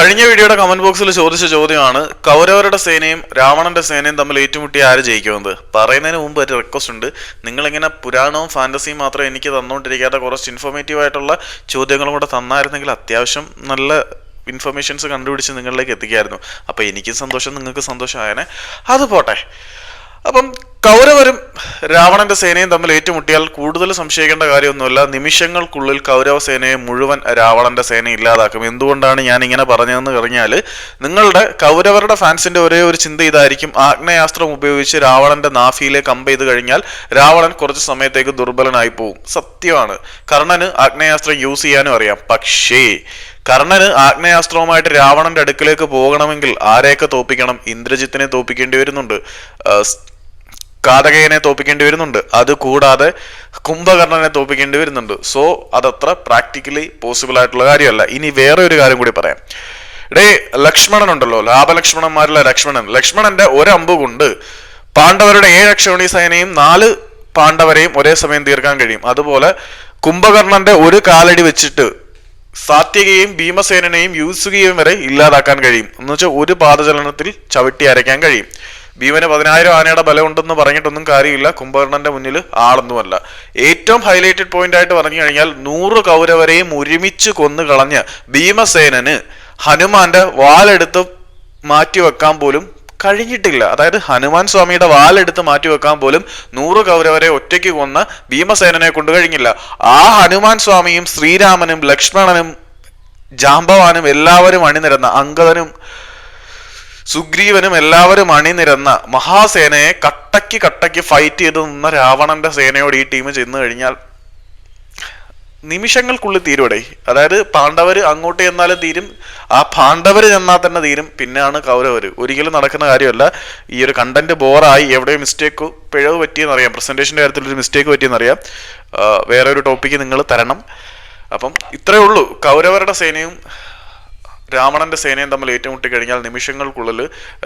കഴിഞ്ഞ വീഡിയോയുടെ കമന്റ് ബോക്സിൽ ചോദിച്ച ചോദ്യമാണ് കൗരവരുടെ സേനയും രാവണന്റെ സേനയും തമ്മിൽ ഏറ്റുമുട്ടി ആര് ജയിക്കുമെന്ന്. പറയുന്നതിന് മുമ്പ് ഒരു റിക്വസ്റ്റ് ഉണ്ട്. നിങ്ങളിങ്ങനെ പുരാണവും ഫാന്റസിയും മാത്രം എനിക്ക് തന്നുകൊണ്ടിരിക്കാത്ത കുറച്ച് ഇൻഫോർമേറ്റീവ് ആയിട്ടുള്ള ചോദ്യങ്ങളും കൂടെ തന്നായിരുന്നെങ്കിൽ അത്യാവശ്യം നല്ല ഇൻഫർമേഷൻസ് കണ്ടുപിടിച്ച് നിങ്ങളിലേക്ക് എത്തിക്കായിരുന്നു. അപ്പോൾ എനിക്ക് സന്തോഷം നിങ്ങൾക്ക് സന്തോഷമായനെ. അത് പോട്ടെ. അപ്പം കൗരവരും രാവണന്റെ സേനയും തമ്മിൽ ഏറ്റുമുട്ടിയാൽ കൂടുതൽ സംശയിക്കേണ്ട കാര്യമൊന്നുമില്ല. നിമിഷങ്ങൾക്കുള്ളിൽ കൗരവ സേനയെ മുഴുവൻ രാവണന്റെ സേന ഇല്ലാതാക്കും. എന്തുകൊണ്ടാണ് ഞാൻ ഇങ്ങനെ പറഞ്ഞതെന്ന് പറഞ്ഞാൽ നിങ്ങളുടെ കൗരവരുടെ ഫാൻസിന്റെ ഒരേ ഒരു ചിന്ത ഇതായിരിക്കും. ആഗ്നേയാസ്ത്രം ഉപയോഗിച്ച് രാവണന്റെ നാഫിയിലെ കമ്പ ചെയ്ത് കഴിഞ്ഞാൽ രാവണൻ കുറച്ച് സമയത്തേക്ക് ദുർബലനായി പോകും സത്യമാണ്. കർണന് ആഗ്നേയാസ്ത്രം യൂസ് ചെയ്യാനും അറിയാം. പക്ഷേ കർണന് ആഗ്നേയാസ്ത്രവുമായിട്ട് രാവണന്റെ അടുക്കിലേക്ക് പോകണമെങ്കിൽ ആരെയൊക്കെ തോപ്പിക്കണം? ഇന്ദ്രജിത്തിനെ തോപ്പിക്കേണ്ടി വരുന്നുണ്ട്. കാതകയനെ തോപ്പിക്കേണ്ടി വരുന്നുണ്ട്. അത് കൂടാതെ കുംഭകർണനെ തോപ്പിക്കേണ്ടി വരുന്നുണ്ട്. സോ അതത്ര പ്രാക്ടിക്കലി പോസിബിൾ ആയിട്ടുള്ള കാര്യമല്ല. ഇനി വേറെ ഒരു കാര്യം കൂടി പറയാം. ഡേ ലക്ഷ്മണൻ ഉണ്ടല്ലോ. ലാഭലക്ഷ്മണന്മാരിലെ ലക്ഷ്മണൻ. ലക്ഷ്മണന്റെ ഒരമ്പ് കൊണ്ട് പാണ്ഡവരുടെ ഏഴ് അക്ഷോണി സേനയും നാല് പാണ്ഡവരെയും ഒരേ സമയം തീർക്കാൻ കഴിയും. അതുപോലെ കുംഭകർണന്റെ ഒരു കാലടി വെച്ചിട്ട് സാത്യകയും ഭീമസേനനെയും യൂസുകയും വരെ ഇല്ലാതാക്കാൻ കഴിയും. എന്ന് വെച്ചാൽ ഒരു പാദചലനത്തിൽ ചവിട്ടി അരയ്ക്കാൻ കഴിയും. ഭീമന് പതിനായിരം ആനയുടെ ബലം ഉണ്ടെന്ന് പറഞ്ഞിട്ടൊന്നും കാര്യമില്ല. കുംഭകർണന്റെ മുന്നിൽ ആളൊന്നുമല്ല. ഏറ്റവും ഹൈലൈറ്റഡ് പോയിന്റ് ആയിട്ട് പറഞ്ഞു കഴിഞ്ഞാൽ നൂറ് കൗരവരെയും ഒരുമിച്ച് കൊന്നു കളഞ്ഞ് ഭീമസേനന് ഹനുമാന്റെ വാലെടുത്ത് മാറ്റിവെക്കാൻ പോലും കഴിഞ്ഞിട്ടില്ല. അതായത് ഹനുമാൻ സ്വാമിയുടെ വാലെടുത്ത് മാറ്റിവെക്കാൻ പോലും നൂറ് കൗരവരെ ഒറ്റയ്ക്ക് കൊന്ന ഭീമസേനനെ കൊണ്ടു കഴിഞ്ഞില്ല. ആ ഹനുമാൻ സ്വാമിയും ശ്രീരാമനും ലക്ഷ്മണനും ജാമ്പവാനും എല്ലാവരും അണിനിരന്ന അങ്കദനും സുഗ്രീവനും എല്ലാവരും അണിനിരന്ന മഹാസേനയെ കട്ടയ്ക്ക് കട്ടയ്ക്ക് ഫൈറ്റ് ചെയ്ത് നിന്ന രാവണന്റെ സേനയോട് ഈ ടീം ചെന്ന് കഴിഞ്ഞാൽ നിമിഷങ്ങൾക്കുള്ളിൽ തീരുവടേ. അതായത് പാണ്ഡവര് അങ്ങോട്ട് ചെന്നാലും തീരും ആ പാണ്ഡവര് ചെന്നാൽ തന്നെ തീരും. പിന്നെയാണ് കൗരവർ ഒരിക്കലും നടക്കുന്ന കാര്യമല്ല. ഈ ഒരു കണ്ടന്റ് ബോറായി എവിടെയോ മിസ്റ്റേക്ക് പിഴവ് പറ്റിയെന്നറിയാം പ്രസന്റേഷന്റെ കാര്യത്തിൽ ഒരു മിസ്റ്റേക്ക് പറ്റിയെന്നറിയാം വേറെ ഒരു ടോപ്പിക്ക് നിങ്ങൾ തരണം. അപ്പം ഇത്രയേ ഉള്ളൂ. കൗരവരുടെ സേനയും രാവണന്റെ സേനയും തമ്മിൽ ഏറ്റുമുട്ടി കഴിഞ്ഞാൽ നിമിഷങ്ങൾക്കുള്ളിൽ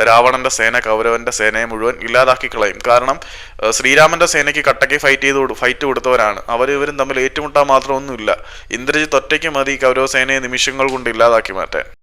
രാവണന്റെ സേന കൗരവന്റെ സേനയെ മുഴുവൻ ഇല്ലാതാക്കി കളയും. കാരണം ശ്രീരാമന്റെ സേനയ്ക്ക് കട്ടയ്ക്ക് ഫൈറ്റ് ചെയ്ത് ഫൈറ്റ് കൊടുത്തവരാണ്. അവർ ഇവരും തമ്മിൽ ഏറ്റുമുട്ടാൻ മാത്രമൊന്നുമില്ല. ഇന്ദ്രജിത്ത് ഒറ്റയ്ക്ക് മതി കൗരവ സേനയെ നിമിഷങ്ങൾ കൊണ്ട് ഇല്ലാതാക്കി മാറ്റാൻ.